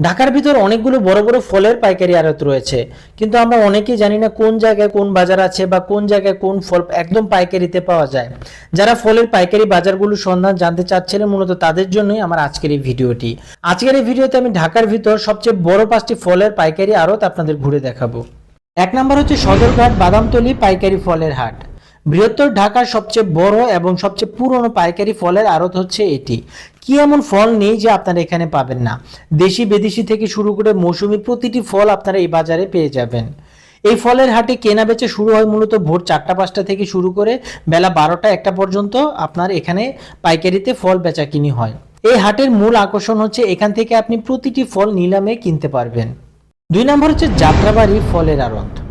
ঢাকার ভিতর অনেকগুলো বড় বড় ফলের পাইকারি আড়ত রয়েছে। কিন্তু আমরা অনেকেই জানি না কোন জায়গায় কোন বাজার আছে বা কোন জায়গায় কোন ফল একদম পাইকারিতে পাওয়া যায়। যারা ফলের পাইকারি বাজারগুলো সন্ধান জানতে চাচ্ছিলেন, মূলত তাদের জন্যই আমার আজকের এই ভিডিওটি। আজকের এই ভিডিওতে আমি ঢাকার ভিতর সবচেয়ে বড় পাঁচটি ফলের পাইকারি আড়ত আপনাদের ঘুরে দেখাবো। এক নম্বর হচ্ছে সদরঘাট বাদামতলি পাইকারি ফলের হাট। বৃহত্তর ঢাকার সবচেয়ে বড় এবং সবচেয়ে পুরনো পাইকারি ফলের আড়ত হচ্ছে এটি। কি এমন ফল নেই যে আপনারা এখানে পাবেন না? দেশি বিদেশি থেকে শুরু করে মৌসুমি প্রতিটি ফল আপনারা এই বাজারে পেয়ে যাবেন। এই ফলের হাটে কেনা বেচা শুরু হয় মূলত ভোর চারটা পাঁচটা থেকে শুরু করে বেলা বারোটা একটা পর্যন্ত আপনার এখানে পাইকারিতে ফল বেচা কিনি হয়। এই হাটের মূল আকর্ষণ হচ্ছে এখান থেকে আপনি প্রতিটি ফল নিলামে কিনতে পারবেন। দুই নম্বর হচ্ছে যাত্রাবাড়ি ফলের আড়ত।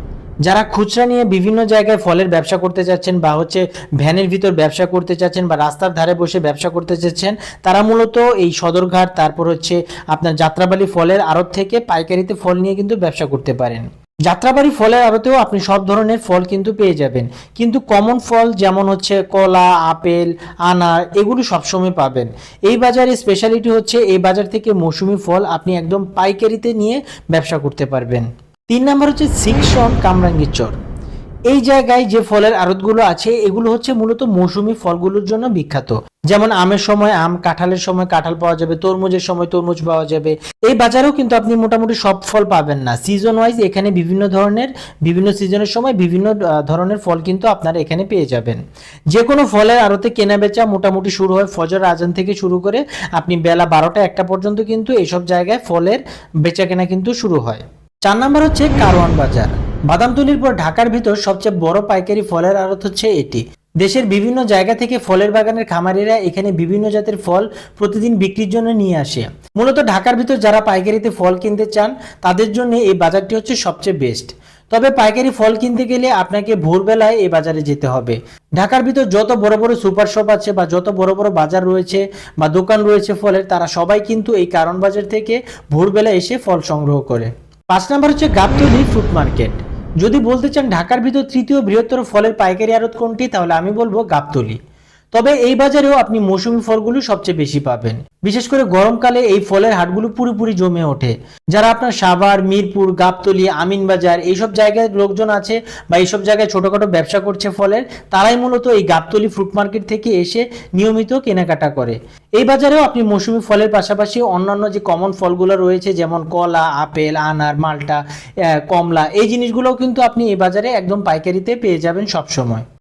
যারা খুচরা নিয়ে বিভিন্ন জায়গায় ফলের ব্যবসা করতে যাচ্ছেন বা হচ্ছে ভ্যানের ভিতর ব্যবসা করতে চাচ্ছেন বা রাস্তার ধারে বসে ব্যবসা করতে চাচ্ছেন তারা মূলত এই সদরঘাট, তারপর হচ্ছে আপনার যাত্রাবাড়ি ফলের আড়ত থেকে পাইকারিতে ফল নিয়ে কিন্তু ব্যবসা করতে পারেন। যাত্রাবাড়ি ফলের আড়তেও আপনি সব ধরনের ফল কিন্তু পেয়ে যাবেন। কিন্তু কমন ফল যেমন হচ্ছে কলা, আপেল, আনার, এগুলো সবসময় পাবেন। এই বাজারে স্পেশালিটি হচ্ছে, এই বাজার থেকে মৌসুমি ফল আপনি একদম পাইকারিতে নিয়ে ব্যবসা করতে পারবেন। তিন নম্বর হচ্ছে সিকশন কামরাঙ্গীর চর। এই জায়গায় যে ফলের আড়তগুলো আছে, এগুলো হচ্ছে মূলত মৌসুমি ফলগুলোর জন্য বিখ্যাত। যেমন আমের সময় আম, কাঁঠালের সময় কাঁঠাল পাওয়া যাবে, তরমুজের সময় তরমুজ পাওয়া যাবে। এই বাজারেও কিন্তু আপনি মোটামুটি সব ফল পাবেন না। সিজন ওয়াইজ এখানে বিভিন্ন ধরনের, বিভিন্ন সিজনের সময় বিভিন্ন ধরনের ফল কিন্তু আপনারা এখানে পেয়ে যাবেন। যে কোনো ফলের আড়তে কেনা বেচা মোটামুটি শুরু হয় ফজর আজান থেকে শুরু করে আপনি বেলা বারোটা একটা পর্যন্ত কিন্তু এইসব জায়গায় ফলের বেচা কেনা কিন্তু শুরু হয়। চার নাম্বার হচ্ছে কারওয়ান বাজার। বাদামতলির পর ঢাকার ভিতর সবচেয়ে বড় পাইকারি ফলের আড়ত হচ্ছে এটি। দেশের বিভিন্ন জায়গা থেকে ফলের বাগানের খামারিরা এখানে বিভিন্ন জাতের ফল প্রতিদিন বিক্রির জন্য নিয়ে আসে। মূলত ঢাকার ভিতর যারা পাইকারিতে ফল কিনতে চান, তাদের জন্য এই বাজারটি হচ্ছে সবচেয়ে বেস্ট। তবে পাইকারি ফল কিনতে গেলে আপনাকে ভোরবেলায় এই বাজারে যেতে হবে। ঢাকার ভিতর যত বড় বড় সুপার শপ আছে বা যত বড় বড় বাজার রয়েছে বা দোকান রয়েছে ফলের, তারা সবাই কিন্তু এই কারণ বাজার থেকে ভোরবেলা এসে ফল সংগ্রহ করে। পাঁচ নাম্বার হচ্ছে গাবতলি ফ্রুট মার্কেট যদি বলতে চান ঢাকার ভিতর তৃতীয় বৃহত্তর ফলের পাইকারি আড়ত কোনটি, তাহলে আমি বলব গাবতলি। তবে এই বাজারেও আপনি মৌসুমি ফলগুলো সবচেয়ে বেশি পাবেন। বিশেষ করে গরমকালে এই ফলের হাটগুলো পুরোপুরি জমে ওঠে। যারা আপনার সাভার, মিরপুর, গাবতলি, আমিনবাজার এইসব জায়গায় লোকজন আছে বা এইসব জায়গায় ছোটখাটো ব্যবসা করছে ফলের, তারাই মূলত এই গাবতলি ফ্রুট মার্কেট থেকে এসে নিয়মিত কেনাকাটা করে। এই বাজারেও আপনি মৌসুমি ফলের পাশাপাশি অন্যান্য যে কমন ফলগুলো রয়েছে, যেমন কলা, আপেল, আনার, মালটা কমলা, এই জিনিসগুলোও কিন্তু আপনি এই বাজারে একদম পাইকারিতে পেয়ে যাবেন সবসময়।